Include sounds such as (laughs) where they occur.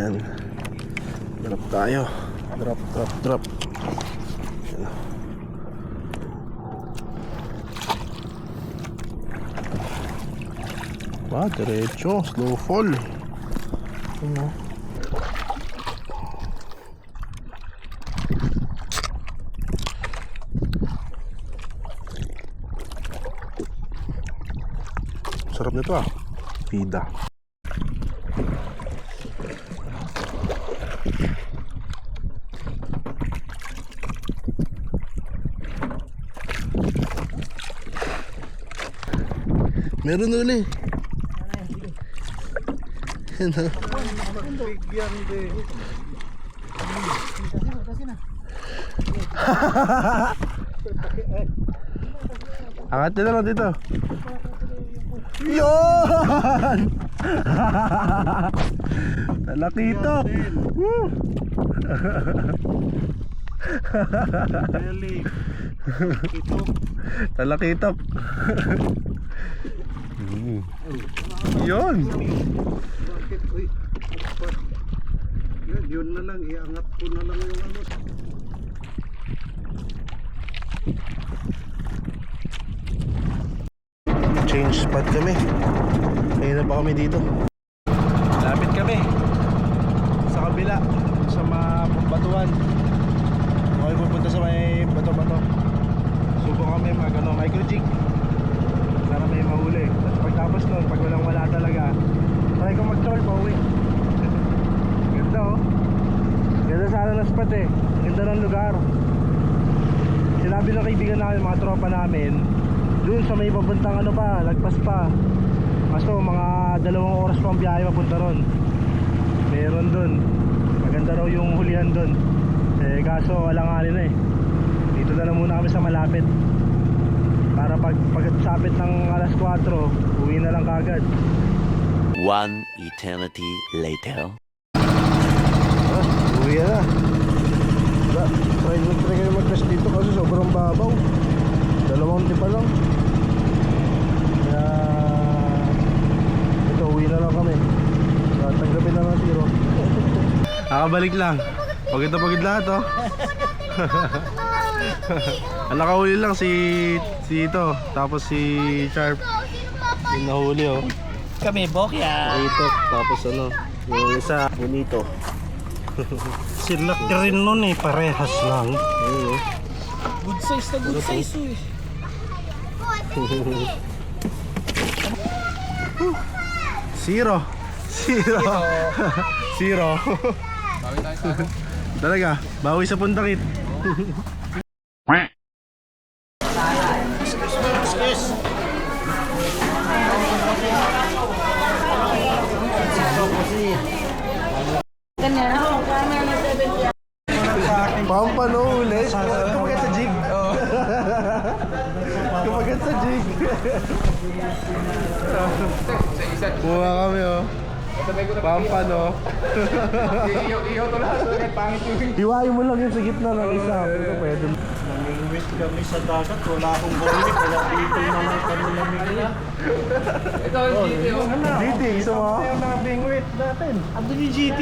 Yan. Drop tayo. Drop, drop, drop. Yan. Ba, diretso. Slow fall. Ano? Sarap nito ah. Pida. Meron uli. Ah. Bigyan (laughs) din. Angat nyo na lang dito. Yun! Talakitok! Woo! Talakitok! Yun! Bakit? Uy. Yan, yun na lang. Iangat ko na lang yung ano. Change spot kami. Ngayon na pa kami dito. Lapit kami. Sa kabila. Sa mga batuan. Okay pupunta sa may bato-bato. Subo kami mag ano, micro jig. Para may mahuli. Tapos pagtapos nun, pag walang wala talaga, try ko mag-troll pa uwi. Ganda oh. Ganda sana ng spot eh. Ganda ng lugar. Sinabi ng kaibigan namin, mga tropa namin, doon sa may papuntang ano pa, lagpas pa. Kaso mga dalawang oras pa ang biyahe papunta ron. Meron doon. Maganda raw yung hulihan doon. Eh kaso alanganin na eh. Dito na lang muna kami sa malapit. Para pag pagsapit ng alas 4, uwi na lang kagad. One eternity later. Ah, uwi na. Wala, try mo try kayo mag-test dito kasi sobrang babaw. Dalawang tipa lang. Kaya ito uwi na lang kami. So, tanggapin na lang zero. Nakabalik lang. Pagod na pagod lahat oh. (laughs) Ang nakahuli lang si si ito, tapos si Sharp. Yung nahuli oh. Kami, Bokya. Ito, tapos ano, yung isa, bonito. (laughs) Sila rin nun eh, parehas lang. Ayun oh. Good size na good size eh. Zero. (laughs) Zero. Zero. Talaga, bawi sa puntakit. Pampano ulit. Kumagat sa jig. (laughs) Kumagat sa jig. Kuha kami oh. Pampano. Hiwain mo lang yung sa gitna ng isa. Pero pwede. Namingwit kami sa dagat. Wala akong bumili. Kaya dito naman kami namingwit. GT, gusto mo? Yung namingwit natin. Ando ni GT.